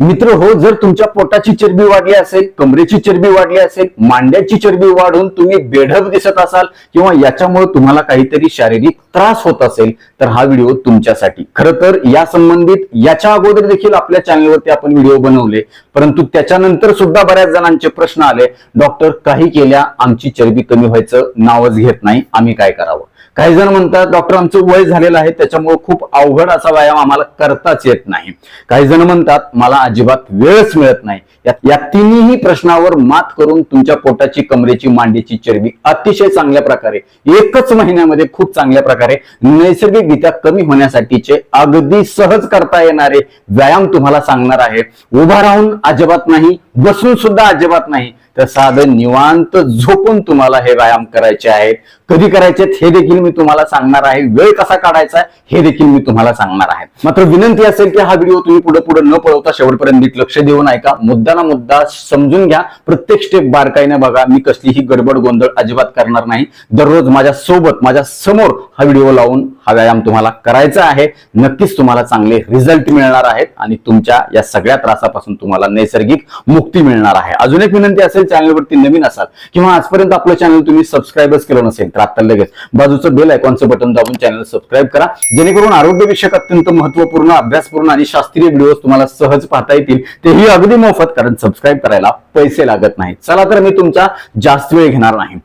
मित्र हो जर तुमच्या पोटाची चरबी वाढली असेल कमरेची चरबी वाढली असेल मांड्याची चरबी वाढून तुम्ही बेढप दिसत असाल किंवा याच्यामुळे तुम्हाला काहीतरी शारीरिक त्रास होत असेल तर हा व्हिडिओ तुमच्यासाठी. खरं तर या संबंधित याच्या अगोदर देखील आपल्या चॅनलवरती आपण व्हिडिओ बनवले परंतु त्याच्यानंतर सुद्धा बऱ्याच जणांचे प्रश्न आले. डॉक्टर काही केल्या आमची चरबी कमी व्हायचं नावच घेत नाही आम्ही काय करावं? काही जण म्हणतात डॉक्टर आमचं वय झालेलं आहे त्याच्यामुळे खूप अवघड असा व्यायाम आम्हाला करताच येत नाही. काही जण म्हणतात मला अजिबात वेळच मिळत नाही. या- या तिन्ही प्रश्नावर मात करून तुमच्या पोटाची कमरेची मांडीची चरबी अतिशय चांगल्या प्रकारे एकच महिन्यामध्ये खूप चांगल्या प्रकारे नैसर्गिकरित्या कमी होण्यासाठीचे अगदी सहज करता येणारे व्यायाम तुम्हाला सांगणार आहे. उभा राहून अजिबात नाही बसून सुद्धा अजिबात नाही. तर साधं निवांत झोपून तुम्हाला हे व्यायाम करायचे आहेत. कधी करायचे हे देखील मी तुम्हाला सांगणार आहे. वेळ कसा काढायचा हे देखील मी तुम्हाला सांगणार आहे. मात्र विनंती असेल की हा व्हिडिओ तुम्ही पुढे पुढे न पळवता शेवटपर्यंत नीट लक्ष देऊन ऐका. मुद्दा ना मुद्दा समजून घ्या. प्रत्येक स्टेप बारकाईने बघा. मी कसलीही गडबड गोंधळ अजिबात करणार नाही. दररोज माझ्या सोबत माझ्यासमोर हा व्हिडिओ लावून हा व्यायाम तुम्हाला करायचा आहे. नक्कीच तुम्हाला चांगले रिझल्ट मिळणार आहेत आणि तुमच्या या सगळ्या त्रासापासून तुम्हाला नैसर्गिक मुक्ती मिळणार आहे. अजून एक विनंती असेल चॅनलवरती नवीन असाल किंवा आजपर्यंत आपलं चॅनल तुम्ही सबस्क्राईबच केलं नसेल तर आता लगेच बाजूचं बेल आयकॉनचं बटन दाबून चॅनल सबस्क्राईब करा. जेणेकरून आरोग्यविषयक अत्यंत महत्त्वपूर्ण अभ्यासपूर्ण आणि शास्त्रीय व्हिडिओ तुम्हाला सहज पाहता येतील. तेही अगदी मोफत कारण सबस्क्राईब करायला पैसे लागत नाहीत. चला तर मी तुमचा जास्त वेळ घेणार नाही.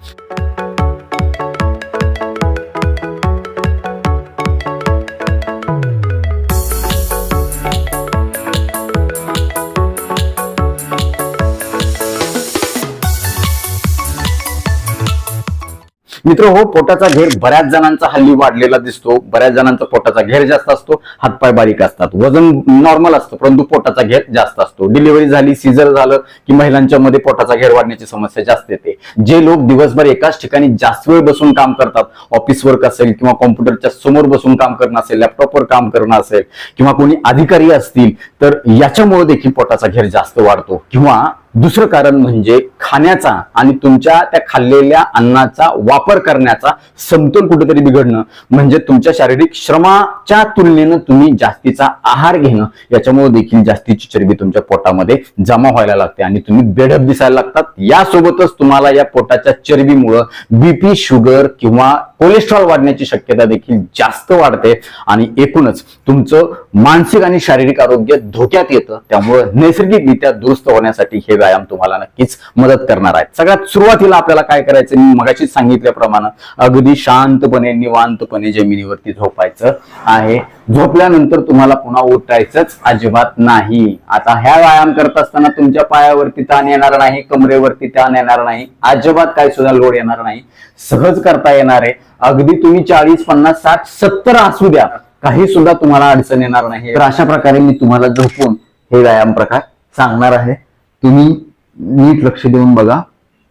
मित्र हो पोटाचा घेर बऱ्याच जणांचा हल्ली वाढलेला दिसतो. बऱ्याच जणांचा पोटाचा घेर जास्त असतो. हातपाय बारीक असतात. वजन नॉर्मल असतं परंतु पोटाचा घेर जास्त असतो. डिलिव्हरी झाली सीझर झालं की महिलांच्या मध्ये पोटाचा घेर वाढण्याची समस्या जास्त येते. जे लोक दिवसभर एकाच ठिकाणी जास्त वेळ बसून काम करतात ऑफिस वर्क असेल किंवा कॉम्प्युटरच्या समोर बसून काम करणं असेल लॅपटॉपवर काम करणं असेल किंवा कोणी अधिकारी असतील तर याच्यामुळे देखील पोटाचा घेर जास्त वाढतो. किंवा दुसरं कारण म्हणजे खाण्याचा आणि तुमच्या त्या खाल्लेल्या अन्नाचा वापर करण्याचा समतोल कुठेतरी बिघडणं म्हणजे तुमच्या शारीरिक श्रमाच्या तुलनेनं तुम्ही जास्तीचा आहार घेणं याच्यामुळे देखील जास्तीची चरबी तुमच्या पोटामध्ये जमा व्हायला लागते आणि तुम्ही बेढप दिसायला लागतात. यासोबतच तुम्हाला या पोटाच्या चरबीमुळं बीपी शुगर किंवा कोलेस्ट्रॉल वाढण्याची शक्यता देखील जास्त वाढते आणि एकूणच तुमचं मानसिक आणि शारीरिक आरोग्य धोक्यात येतं. त्यामुळं नैसर्गिकरित्या दुरुस्त होण्यासाठी हे व्यायाम तुम्हाला नक्कीच मदत करणार आहेत. सगळ्यात सुरुवातीला आपल्याला काय करायचं? मी मगाशीच सांगितल्याप्रमाणे अगदी शांतपणे निवांतपणे जमिनीवरती झोपायचं आहे. झोपल्यानंतर तुम्हाला पुन्हा उठायचंच अजिबात नाही. आता ह्या व्यायाम करत असताना तुमच्या पायावरती ताण येणार नाही कमरेवरती ताण येणार नाही अजिबात काय सुद्धा लोड येणार नाही. सहज करता येणार आहे. अगदी तुम्ही चाळीस पन्नास साठ सत्तर असू द्या काही सुद्धा तुम्हाला अडचण येणार नाही. तर अशा प्रकारे मी तुम्हाला झोपून हे व्यायाम प्रकार सांगणार आहे. तुम्ही नीट लक्ष देऊन बघा.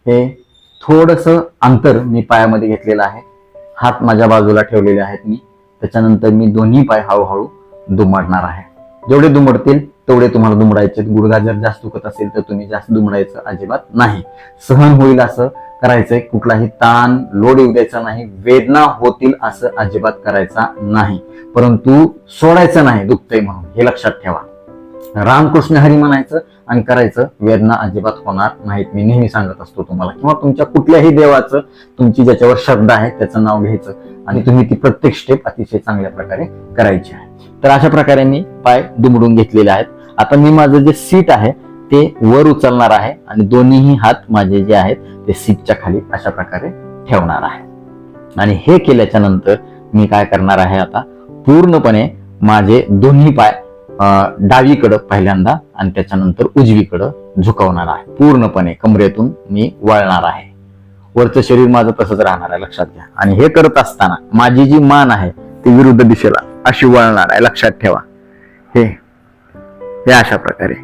हे थोडस अंतर मी पायामध्ये घेतलेलं आहे. हात माझ्या बाजूला ठेवलेले आहेत मी. त्याच्यानंतर मी दोन्ही पाय हळूहळू दुमडणार आहे. जेवढे दुमडतील तेवढे तुम्हाला दुमडायचे गुडघा जर जास्त दुखत असेल तर तुम्ही जास्त दुमडायचं अजिबात नाही. सहन होईल असं करायचंय. कुठलाही ताण लोड येऊ द्यायचा नाही. वेदना होतील असं अजिबात करायचा नाही. परंतु सोडायचं नाही दुखतंय म्हणून. हे लक्षात ठेवा. रामकृष्ण हरी म्हणायचं आणि करायचं वेदना अजिबात होणार नाहीत. मी नेहमी सांगत असतो तुम्हाला. किंवा तुमच्या कुठल्याही देवाचं तुमची ज्याच्यावर शब्द आहे त्याचं नाव घ्यायचं. आणि तुम्ही ती प्रत्येक स्टेप अतिशय चांगल्या प्रकारे करायची आहे. तर अशा प्रकारे मी पाय दुमडून घेतलेले आहेत. आता मी माझं जे सीट आहे ते वर उचलणार आहे आणि दोन्हीही हात माझे जे आहेत ते सीटच्या खाली अशा प्रकारे ठेवणार आहे. आणि हे केल्याच्यानंतर मी काय करणार आहे आता? पूर्णपणे माझे दोन्ही पाय डावीकडं पहिल्यांदा आणि त्याच्यानंतर उजवीकडं झुकवणार आहे. पूर्णपणे कमरेतून मी वळणार आहे. वरचं शरीर माझं तसंच राहणार आहे लक्षात घ्या. आणि हे करत असताना माझी जी मान आहे ती विरुद्ध दिशेला अशी वळणार आहे लक्षात ठेवा. हे हे अशा प्रकारे.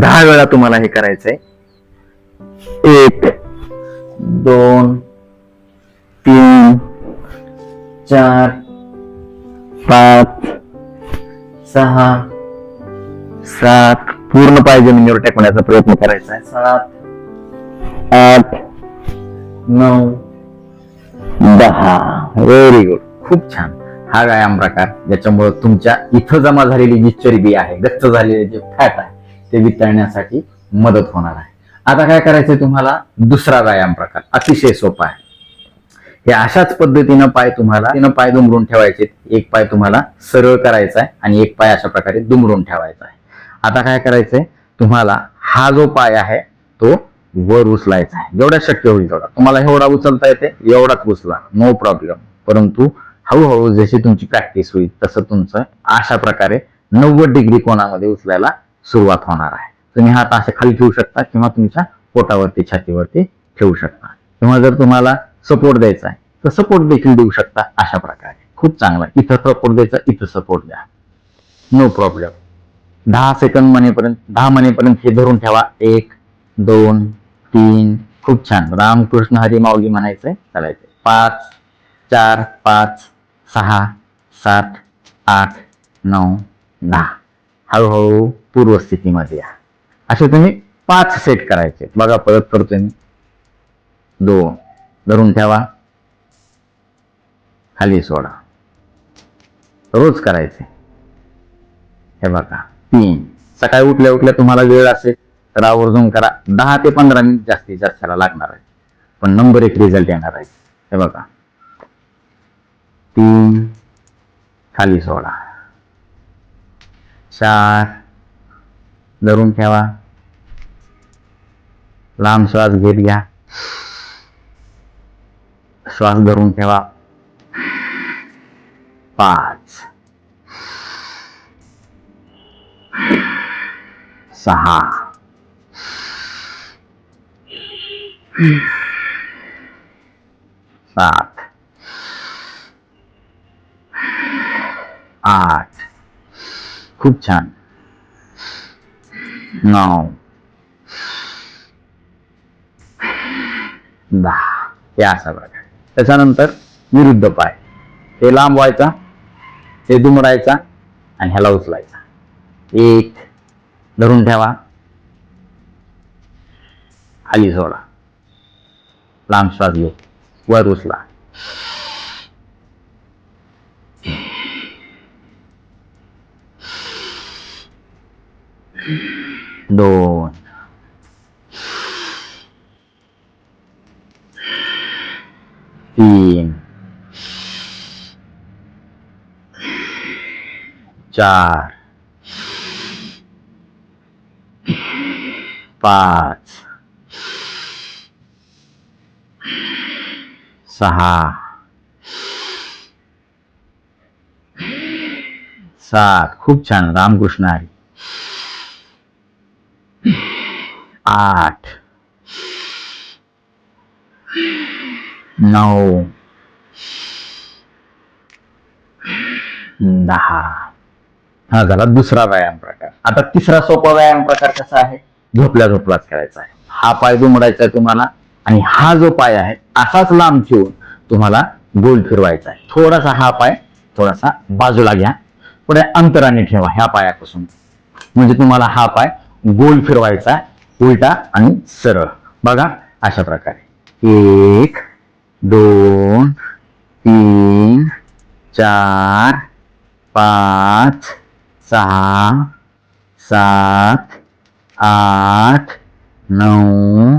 दहा वेळा तुम्हाला हे करायचंय. एक दोन तीन चार पाच सहा सात. पूर्ण पाय जमिनीवर टेकवण्याचा प्रयत्न करायचा आहे. सात. आठ. नऊ. दहा. व्हेरी गुड खूप छान. हा व्यायाम प्रकार ज्याच्यामुळे तुमच्या इथं जमा झालेली जी चरबी आहे गच्च झालेले जे फॅट आहे ते वितळण्यासाठी मदत होणार आहे. आता काय करायचंय तुम्हाला? दुसरा व्यायाम प्रकार. अतिशय सोपा आहे. हे अशाच पद्धतीनं पाय तुम्हाला तिनं पाय दुमरून ठेवायचे एक पाय तुम्हाला सरळ करायचा आहे आणि एक पाय अशा प्रकारे दुमरून ठेवायचा आहे. आता काय करायचंय? तुम्हाला हा जो पाय आहे तो वर उचलायचा आहे. जेवढा शक्य होईल तेवढा. तुम्हाला एवढा उचलता येते एवढाच उचला. नो प्रॉब्लेम परंतु हळूहळू जशी तुमची प्रॅक्टिस होईल तसं तुमचं अशा प्रकारे नव्वद डिग्री कोणामध्ये उचलायला सुरुवात होणार आहे. तुम्ही हात असे खाली ठेवू शकता किंवा तुमच्या पोटावरती छातीवरती ठेवू शकता. किंवा जर तुम्हाला सपोर्ट द्यायचा आहे तर सपोर्ट देखील देऊ शकता अशा प्रकारे. खूप चांगला. इथं सपोर्ट द्यायचा इथं सपोर्ट द्या. नो प्रॉब्लेम दहा सेकंद म्हणेपर्यंत दहा म्हणेपर्यंत हे धरून ठेवा. एक दोन तीन. खूप छान. रामकृष्ण हरी माऊली म्हणायचंय. चालायचंय पाच चार पाच सहा सात आठ नऊ दहा. हळूहळू पूर्वस्थितीमध्ये या. असे तुम्ही पाच सेट करायचे. बघा परत करतोय मी. दोन. धरून ठेवा. खाली सोडा. रोज करायचे. हे बघा. तीन सकाळी उठल्या उठल्या तुम्हाला वेळ असेल तर आवर्जून करा. दहा ते पंधरा मिनिट जास्तीत जास्त त्याला लागणार आहे. पण नंबर एक रिझल्ट येणार आहे. हे बघा. तीन खाली सोडा चार धरून ठेवा. लांब श्वास घेत घ्या. श्वास धरून ठेवा. पाच. सहा. सात. आठ. खूप छान. नऊ. दहा. हे असा प्रकार त्याच्यानंतर विरुद्ध पाय. हे लांब व्हायचा हे दुमडायचा आणि ह्याला उचलायचा. एक धरून ठेवा खाली सोडा लांब श्वास घेऊ वर उचला दोन तीन चार पाच सहा सात. खूप छान. रामकृष्ण हरी. आठ नऊ दहा. हा झाला दुसरा व्यायाम प्रकार. आता तिसरा सोपा व्यायाम प्रकार कसा आहे? झोपल्या झोपलाच करायचा आहे. हा पाय दुमडायचा आहे तुम्हाला आणि हा जो पाय आहे असाच लांब ठेवून तुम्हाला गोल फिरवायचा आहे. थोडासा हा पाय थोडासा बाजूला घ्या. पुढे अंतराने ठेवा ह्या पायापासून. म्हणजे तुम्हाला हा पाय गोल फिरवायचा आहे, उलटा आणि सरळ. बघा अशा प्रकारे. एक दोन तीन चार पाच सहा सात आठ नऊ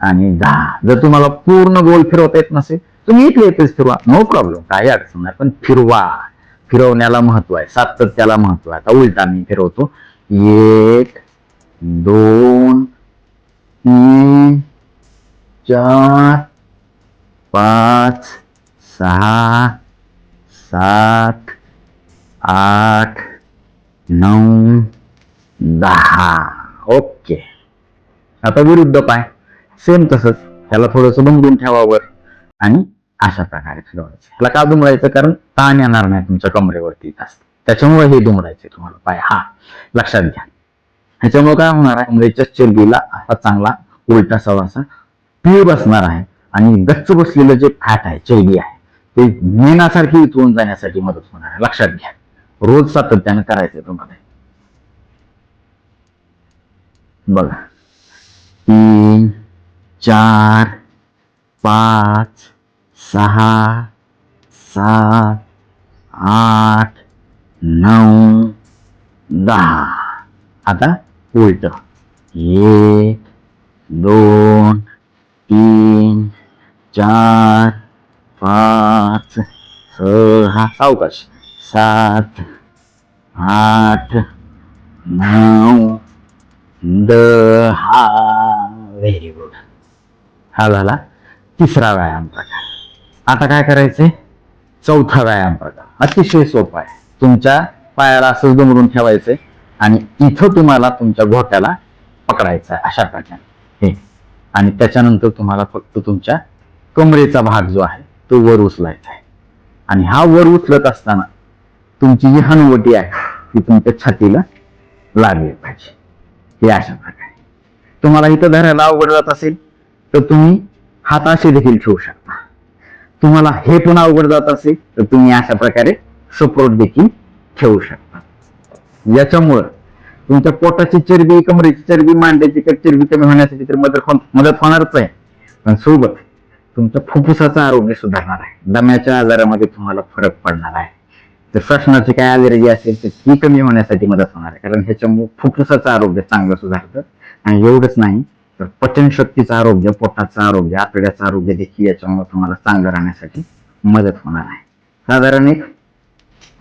आणि दहा. जर तुम्हाला पूर्ण गोल फिरवता येत नसेल तुम्ही इथले इथेच फिरवा. नो प्रॉब्लेम काही अडचण नाही. पण फिरवा. फिरवण्याला महत्त्व आहे. सातत्याला महत्त्व आहे. आता उलटा मी फिरवतो. एक दोन तीन चार पाच सहा सात आठ नऊ दहा. ओके. आता विरुद्ध पाय. सेम तसंच. त्याला थोडंसं भंगून ठेवावर आणि अशा प्रकारे फिरवायचं. त्याला का दुमडायचं? कारण ताण येणार नाही तुमच्या कमरेवरती जास्त त्याच्यामुळे हे दुमडायचे तुम्हाला. पाय. हा. लक्षात घ्या. ह्याच्यामुळे काय होणार आहे? म्हणजे कमरेच्या चरबीला असा चांगला उलटा सवासा पीळ बसणार आहे. आणि गच्च बसलेलं जे फॅट आहे चरबी आहे ते मेनासारखी इथून जाण्यासाठी मदत होणार आहे. लक्षात घ्या. रोज सातत्यानं करायचं तुम्हाला. बघा. तीन चार पाच सहा सात आठ नऊ दहा. आता उलट. एक दोन तीन चार पाच सहा सावकाश सात आठ नऊ दहा व्हेरी गुड हा झाला तिसरा व्यायाम प्रकार. आता काय करायचंय? चौथा व्यायाम प्रकार. अतिशय सोपा आहे. तुमच्या पायाला असं दुमरून ठेवायचंय आणि इथं तुम्हाला तुमच्या घोट्याला पकडायचं आहे अशा प्रकारे. हे. आणि त्याच्यानंतर तुम्हाला फक्त तुमच्या कमरेचा भाग जो आहे तो वर उचलायचा आहे. आणि हा वर उचलत असताना तुमची जी हनुवटी आहे ती तुमच्या छातीला लागली पाहिजे. हे अशा प्रकारे. तुम्हाला इथं धरायला अवघड जात असेल तर तुम्ही हाताशी देखील ठेवू शकता. तुम्हाला हे पण अवघड जात असेल तर तुम्ही अशा प्रकारे सपोर्ट देखील ठेवू शकता. याच्यामुळं तुमच्या पोटाची चरबी कमरेची चरबी मांड्याची चरबी कमी होण्यासाठी तर मदत मदत होणारच आहे. पण सोबत तुमच्या फुफ्फुसाचं आरोग्य सुधारणार आहे. दम्याच्या आजारामध्ये तुम्हाला फरक पडणार आहे. तर श्वसनाची काय ॲलर्जी असेल तर ती कमी होण्यासाठी मदत होणार आहे. कारण ह्याच्यामुळे फुफ्फुसाचं आरोग्य चांगलं सुधारतं. आणि एवढंच नाही तर पचनशक्तीचं आरोग्य पोटाचं आरोग्य आतड्याचं आरोग्य देखील याच्यामुळे तुम्हाला चांगलं राहण्यासाठी मदत होणार आहे. साधारण एक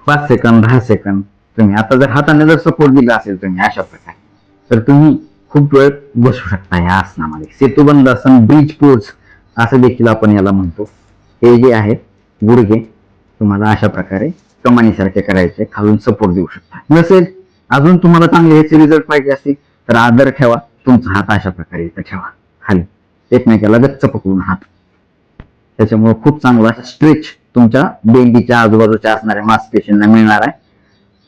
पाच सेकंद दहा सेकंद तुम्ही आता जर हाताने जर सपोर्ट दिला असेल तुम्ही अशा प्रकारे तर तुम्ही खूप वेळ बसू शकता या आसनामध्ये. सेतुबंद आसन ब्रिज पोज असं देखील आपण याला म्हणतो. हे जे आहेत गुडघे तुम्हाला अशा प्रकारे कमानीसारखे करायचे खालून सपोर्ट देऊ शकता. नसेल अजून तुम्हाला चांगले ह्याचे रिझल्ट पाहिजे असतील तर आदर ठेवा. तुमचा हात अशा प्रकारे इथं ठेवा. खाली. एकमेकाला गच्च पकडून हात. त्याच्यामुळे खूप चांगला स्ट्रेच तुमच्या बेंडीच्या आजूबाजूच्या असणाऱ्या मांसपेशींना मिळणार आहे.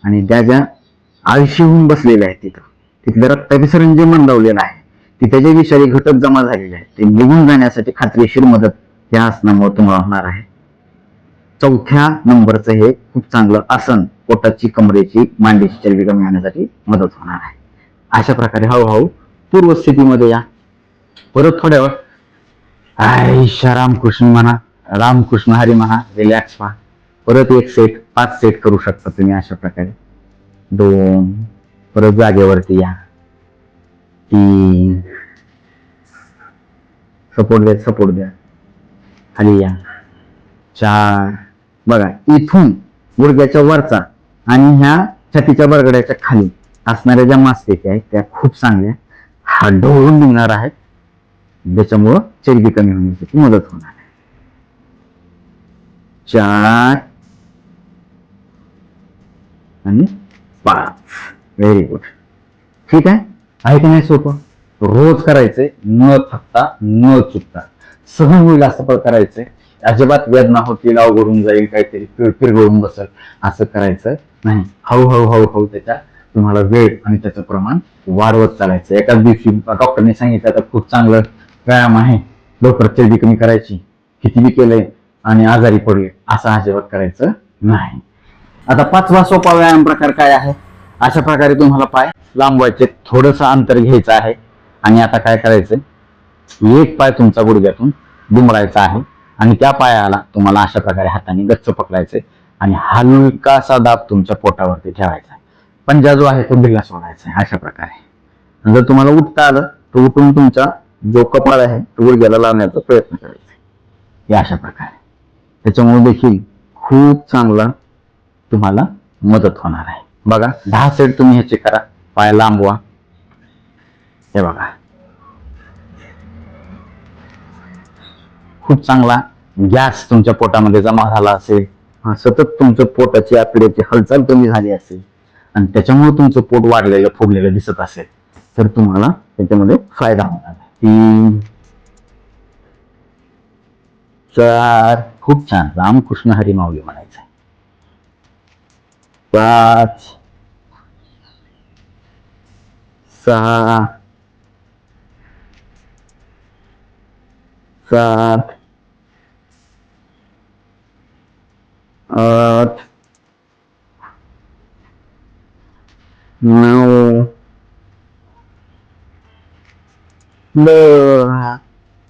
आणि त्या ज्या आळशी होऊन बसलेल्या आहेत तिथं तिथलं रक्ताभिसरण जे मंदावलेलं आहे. तिथे जे विषारी घटक जमा झालेले आहेत ते निघून जाण्यासाठी खात्रीशीर मदत या आसनामुळे तुम्हाला होणार आहे. चौथ्या नंबरचं हे खूप चांगलं आसन पोटाची कमरेची मांडीची चरबी कमी होण्यासाठी मदत होणार आहे. अशा प्रकारे हळूहळू पूर्वस्थितीमध्ये या. परत थोड्या वेळ आयशा रामकृष्ण म्हणा रामकृष्ण हरी म्हणा रिलॅक्स व्हा परत एक सेट पाच सेट करू शकता तुम्ही अशा प्रकारे. दोन. परत जागेवरती या. तीन. सपोर्ट द्या सपोर्ट द्या. खाली या. चार. बघा इथून गुडघ्याच्या वरचा आणि ह्या छातीच्या बरगड्याच्या खाली असणाऱ्या ज्या मांसपेशी आहेत त्या खूप चांगल्या हाडवळून निघणार आहेत. ज्याच्यामुळं चरबी कमी होण्यासाठी मदत होणार आहे. चार आणि पाच. व्हेरी गुड ठीक आहे? आहे की नाही सोपं? रोज करायचंय न थकता न चुकता. सहन होईल असं पण करायचंय अजिबात वेदना होतील अवघडून जाईल काहीतरी पिर पिरगळून बसल. असं करायचं नाही. हळूहळू हळूहळू त्याच्या तुम्हाला वेळ आणि त्याचं प्रमाण वाढवत चालायचं. एकाच दिवशी डॉक्टरने सांगितलं तर खूप चांगलं व्यायाम आहे. लवकर चरबी कमी करायची. किती बी केलंय आणि आजारी पडले असं अजिबात करायचं नाही. आता पाचवा सोपा व्यायाम प्रकार काय आहे? अशा प्रकारे तुम्हाला पाय लांबवायचे थोडस अंतर घ्यायचं आहे. आणि आता काय करायचं एक पाय तुमचा गुडघ्यातून दुमडायचा आहे. आणि त्या पायाला तुम्हाला अशा प्रकारे हाताने गच्च पकडायचे आणि हलकासा दाब तुमच्या पोटावरती ठेवायचा पंजा जो आहे तो ढिला सोडायचा आहे अशा प्रकारे. जर तुम्हाला उठता आलं तर उठून तुमचा जो कपाळ आहे तो गुडघ्याला लावण्याचा प्रयत्न करायचा हे अशा प्रकारे. त्याच्यामुळे देखील खूप चांगला तुम्हाला मदत होणार आहे. बघा दहा सेट तुम्ही ह्याचे करा. पाय लांबवा. हे बघा. खूप चांगला गॅस तुमच्या पोटामध्ये जमा झाला असेल. हा, सतत तुमचं पोटाची आतड्याची हालचाल कमी झाली असेल आणि त्याच्यामुळे तुमचं पोट वाढलेलं फुगलेलं दिसत असेल तर तुम्हाला त्याच्यामध्ये फायदा होणार. तीन चार खूप छान. रामकृष्ण हरी माऊली म्हणायचं पाच सहा सात आठ नऊ दहा.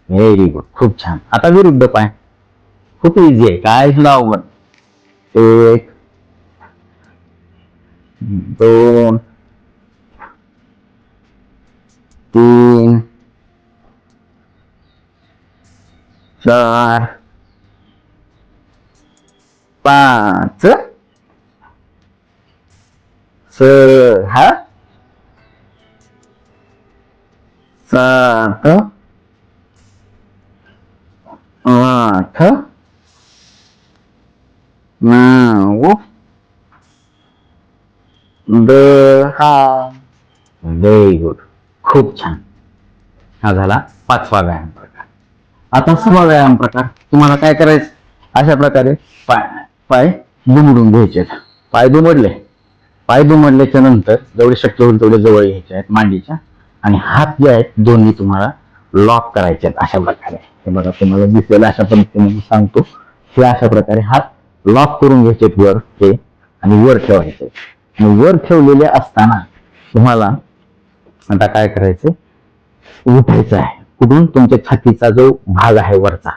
व्हेरी गुड खूप छान. आता विरुद्ध पाय. खूप इझी आहे. काय सुद्धा अवघड. एक दोन तीन चार पाच सहा सात आठ नऊ दहा व्हेरी गुड खूप छान हा झाला पाचवा व्यायाम प्रकार आता सहा व्यायाम प्रकार. तुम्हाला काय करायचं? अशा प्रकारे पाय. पाय दुमडून घ्यायचे पाय दुमडले. पाय दुमडल्याच्या नंतर जेवढे शक्य होईल तेवढे जवळ घ्यायचे आहेत मांडीच्या. आणि हात जे आहेत दोन्ही तुम्हाला लॉक करायचे आहेत अशा प्रकारे. हे बघा तुम्हाला दिसेल अशा पद्धतीने मी सांगतो. हे अशा प्रकारे हात लॉक करून घ्यायचे वर हे आणि वर ठेवायचे आणि वर ठेवलेले असताना तुम्हाला आता काय करायचं उठायचं आहे. कुठून? तुमच्या छातीचा जो भाग आहे वरचा.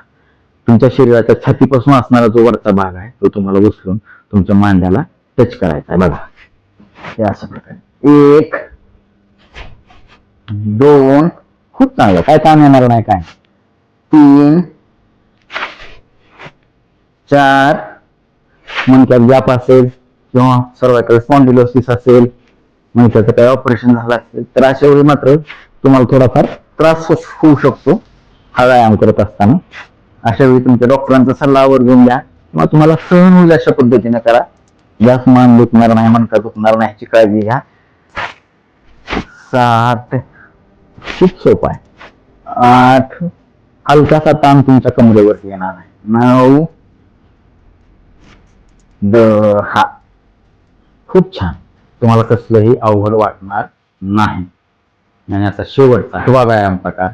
तुमच्या शरीराच्या छातीपासून असणारा जो वरचा भाग आहे तो तुम्हाला उचलून तुमच्या मांड्याला टच करायचा आहे. बघा. हे अशा प्रकारे. एक दोन खूप चांगलं. काय काम येणार नाही काय? तीन चार म्हणतात गॅप असेल किंवा सर्वायकल स्पॉन्डिलोसिस असेल त्याचं काही ऑपरेशन झालं असेल तर अशा वेळी मात्र तुम्हाला थोडाफार त्रास होऊ शकतो. हा व्यायाम करत असताना. अशा वेळी तुमच्या डॉक्टरांचा सल्ला आवर्जून घ्या. किंवा तुम्हाला सहन होईल अशा पद्धतीने करा. जास्त मान दुखणार नाही मनका दुखणार नाही ह्याची काळजी घ्या. सात खूप सोपं आहे. आठ हलकासा ताण तुमच्या कमरेवरती येणार आहे नऊ दहा. खूप छान. तुम्हाला कसलंही अवघड वाटणार नाही. आणि आता शेवटचा किंवा व्यायाम प्रकार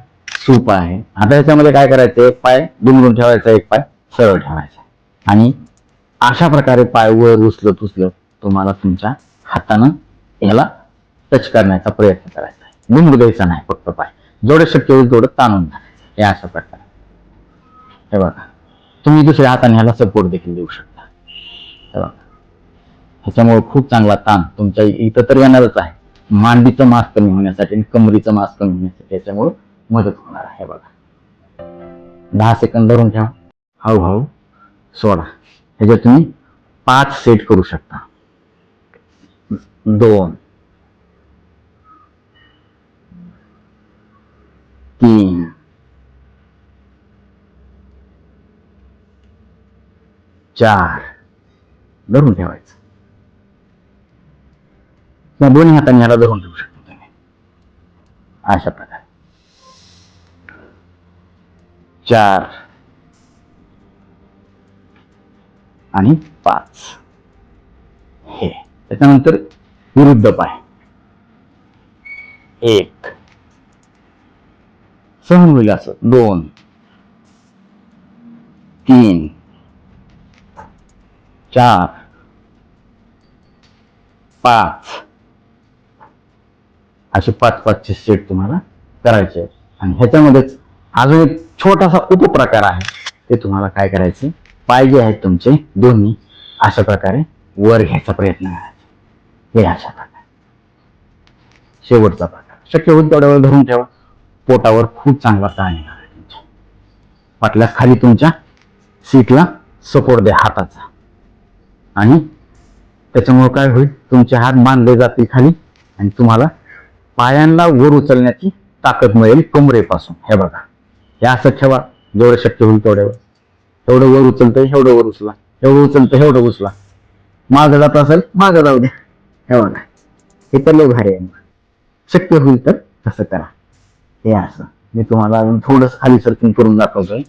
सूप आहे. आता याच्यामध्ये काय करायचं एक पाय दुमडून ठेवायचा एक पाय सरळ ठेवायचा. आणि अशा प्रकारे पाय वर उचलत उचलत तुम्हाला तुमच्या हातानं याला टच करण्याचा प्रयत्न करायचा आहे. दुमडू द्यायचा नाही फक्त पाय. जेवढं शक्य होईल तेवढं ताणून हे अशा प्रकारे. हे बघा. तुम्ही दुसऱ्या हाताने ह्याला सपोर्ट देखील देऊ शकता. हे बघा. ह्याच्यामुळे खूप चांगला ताण तुमच्या इथं तर येणारच आहे. मांडीचं मास कमी होण्यासाठी आणि कमरीचं मास कमी होण्यासाठी याच्यामुळे मदत होणार आहे बघा. दहा सेकंद धरून ठेवा. हळूहळू सोडा. ह्याच्यात तुम्ही पाच सेट करू शकता. दोन. तीन. चार. धरून ठेवायचं. किंवा दोन्ही हाताने ह्याला धरून ठेवू शकता तुम्ही. अशा प्रकारे. चार. आणि पाच. हे. त्याच्यानंतर विरुद्ध पाय. एक. सहन होईल असं. दोन. तीन. चार. पाच. असे पाच पाचचे सेट तुम्हाला करायचे आहेत आणि ह्याच्यामध्येच अजून एक छोटासा उपप्रकार आहे. ते तुम्हाला काय करायचे? पाहिजे आहेत तुमचे दोन्ही. अशा प्रकारे वर घ्यायचा प्रयत्न करायचा. हे अशा प्रकारे. शेवटचा प्रकार. शक्य होईल तेवढ्या वेळ धरून ठेवा. पोटावर खूप चांगला ताण येणार आहे तुमच्या. पाटल्या खाली तुमच्या सीटला सपोर्ट द्या हाताचा. आणि त्याच्यामुळे काय होईल? तुमचे हात बांधले जातील खाली. आणि तुम्हाला पायांना वर उचलण्याची ताकद मिळेल कमरेपासून हे बघा. हे असं ठेवा. जेवढं शक्य होईल तेवढ्या वेळ एवढं वर उचलतं एवढं वर उचला. एवढं उचलतं एवढं उचला. मागं जात असेल मागं जाऊ द्या. हे बघा. हे तर लय भारी आहे. शक्य होईल तर तसं करा. हे असं. मी तुम्हाला अजून थोडंसं खाली सर्किंग करून दाखवतोय.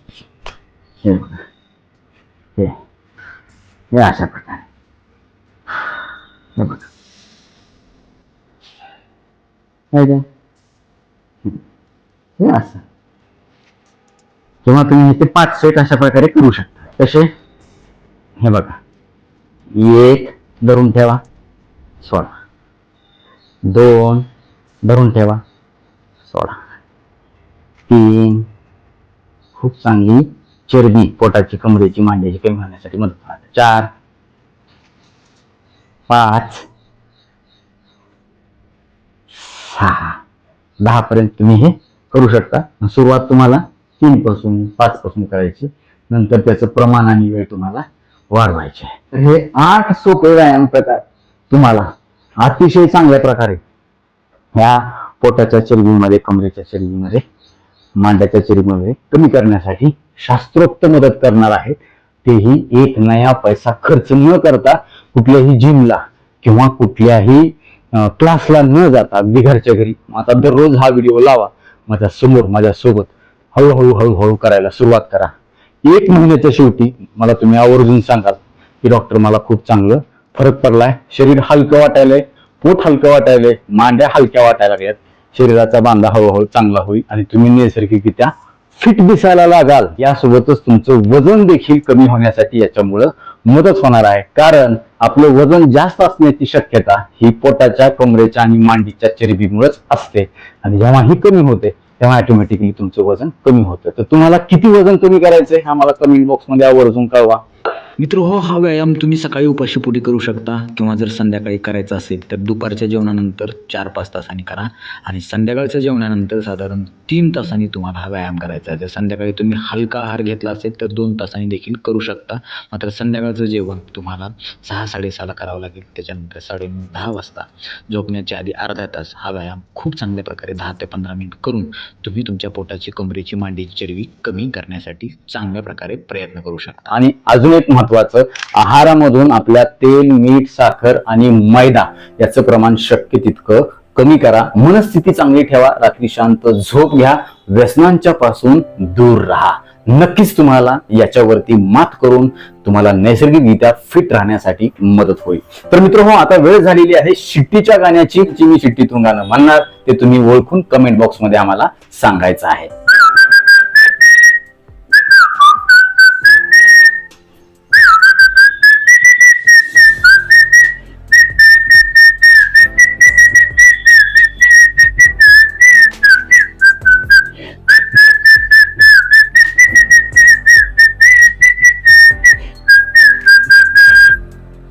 हे बघा. हे. हे अशा प्रकारे. हे बघा. हे काय? हे असं. किंवा तुम्ही इथे पाच सेट अशा प्रकारे करू शकता. कसे हे बघा. एक धरून ठेवा. सोडा दोन धरून ठेवा. सोडा तीन. खूप चांगली चरबी पोटाची कमरेची मांड्याची कमी होण्यासाठी मदत होणार. चार. पाच. सहा दहा पर्यंत तुम्ही हे करू शकता. सुरुवात तुम्हाला तीन पासून पाच पासून नंतर त्याचं प्रमाण आणि वेळ तुम्हाला वाढवायचे तर हे आठ सोपे व्यायाम प्रकार तुम्हाला अतिशय चांगल्या प्रकारे ह्या पोटाच्या चरबीमध्ये कमरेच्या चरबीमध्ये मांड्याच्या चरबीमध्ये कमी करण्यासाठी शास्त्रोक्त मदत करणार आहेत. तेही एक नया पैसा खर्च न करता कुठल्याही जिमला किंवा कुठल्याही क्लासला न जाता अगदी घरच्या घरी. आता दररोज हा व्हिडिओ लावा. माझ्यासमोर माझ्या सोबत हळूहळू हळूहळू करायला सुरुवात करा. एक महिन्याच्या शेवटी मला तुम्ही आवर्जून सांगाल की डॉक्टर मला खूप चांगलं फरक पडलाय. शरीर हलकं वाटायलंय पोट हलकं वाटायलंय मांड्या हलक्या वाटायला लागल्यात. शरीराचा बांधा हळूहळू चांगला होईल आणि तुम्ही नैसर्गिकरित्या फिट दिसायला लागाल. यासोबतच तुमचं वजन देखील कमी होण्यासाठी याच्यामुळं मदत होणार आहे. कारण आपलं वजन जास्त असण्याची शक्यता ही पोटाच्या कमरेच्या आणि मांडीच्या चरबीमुळेच असते. आणि जेव्हा ही कमी होते तेव्हा ऑटोमॅटिकली तुमचं वजन कमी होतं. तर तुम्हाला किती वजन कमी करायचंय हा मला कमेंट बॉक्समध्ये आवर्जून कळवा. मित्र हो हा व्यायाम तुम्ही सकाळी उपाशीपोटी करू शकता किंवा जर संध्याकाळी करायचा असेल तर दुपारच्या जेवणानंतर चार पाच तासांनी करा आणि संध्याकाळच्या जेवणानंतर साधारण तीन तासांनी तुम्हाला हा व्यायाम करायचा आहे. जर संध्याकाळी तुम्ही हलका आहार घेतला असेल तर दोन तासांनी देखील करू शकता. मात्र संध्याकाळचं जेवण तुम्हाला सहा साडेसहाला करावं लागेल. त्याच्यानंतर साडे दहा वाजता झोपण्याच्या आधी अर्धा तास हा व्यायाम खूप चांगल्या प्रकारे दहा ते पंधरा मिनिट करून तुम्ही तुमच्या पोटाची कमरेची मांडीची चरबी कमी करण्यासाठी चांगल्या प्रकारे प्रयत्न करू शकता. आणि अजून एक महत्वाचं. आहारामधून आपल्या तेल मीठ साखर आणि मैदा याचं प्रमाण शक्य तितकं कमी करा. मनस्थिती चांगली ठेवा. रात्री शांत झोप घ्या. व्यसनांच्या पासून दूर राहा. नक्कीच तुम्हाला याच्यावरती मात करून तुम्हाला नैसर्गिकरित्या फिट राहण्यासाठी मदत होईल. तर मित्र हो आता वेळ झालेली आहे. शिट्टीच्या गाण्याची. जी मी शिट्टीतून गाणं म्हणणार ते तुम्ही ओळखून कमेंट बॉक्समध्ये आम्हाला सांगायचं आहे.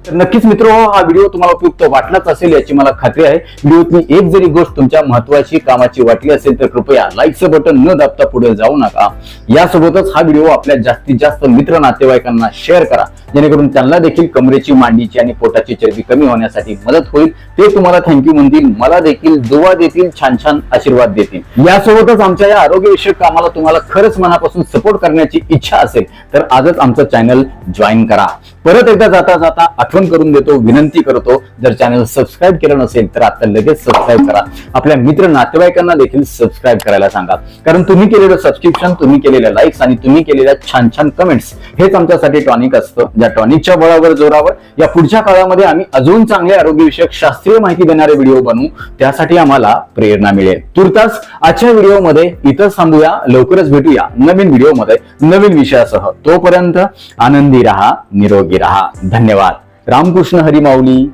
तर नक्कीच मित्र हा व्हिडिओ तुम्हाला उपयुक्त वाटलाच असेल याची मला खात्री आहे. व्हिडिओतली एक जरी गोष्ट तुमच्या महत्वाची कामाची वाटली असेल तर कृपया लाईकचं बटन न दाबता पुढे जाऊ नका. यासोबतच हा व्हिडिओ आपल्या जास्तीत जास्त मित्र नातेवाईकांना शेअर करा. जेणेकरून त्यांना देखील कमरेची मांडीची आणि पोटाची चरबी कमी होण्यासाठी मदत होईल. ते तुम्हाला थँक्यू म्हणतील. मला देखील दुवा देतील छान छान आशीर्वाद देतील. यासोबतच आमच्या या आरोग्यविषयक कामाला तुम्हाला खरंच मनापासून सपोर्ट करण्याची इच्छा असेल तर आजच आमचं चॅनल जॉईन करा. परत एकदा जाता जाता आठवण करून देतो विनंती करतो. जर चॅनल सबस्क्राईब केलं नसेल तर आता लगेच सबस्क्राईब करा. आपल्या मित्र नातेवाईकांना देखील सबस्क्राईब करायला सांगा. कारण तुम्ही केलेलं सबस्क्रिप्शन तुम्ही केलेल्या लाईक्स आणि तुम्ही केलेल्या छान छान कमेंट्स हेच आमच्यासाठी टॉनिक असतं. ज्या टॉनिकच्या बळावर जोरावर या पुढच्या काळामध्ये आम्ही अजून चांगले आरोग्यविषयक शास्त्रीय माहिती देणारे व्हिडिओ बनवू त्यासाठी आम्हाला प्रेरणा मिळेल. तुर्तास आजच्या व्हिडिओमध्ये इथं थांबूया लवकरच भेटूया नवीन व्हिडिओमध्ये नवीन विषयासह. तोपर्यंत आनंदी राहा निरोगी राहा. धन्यवाद. रामकृष्ण हरी माऊली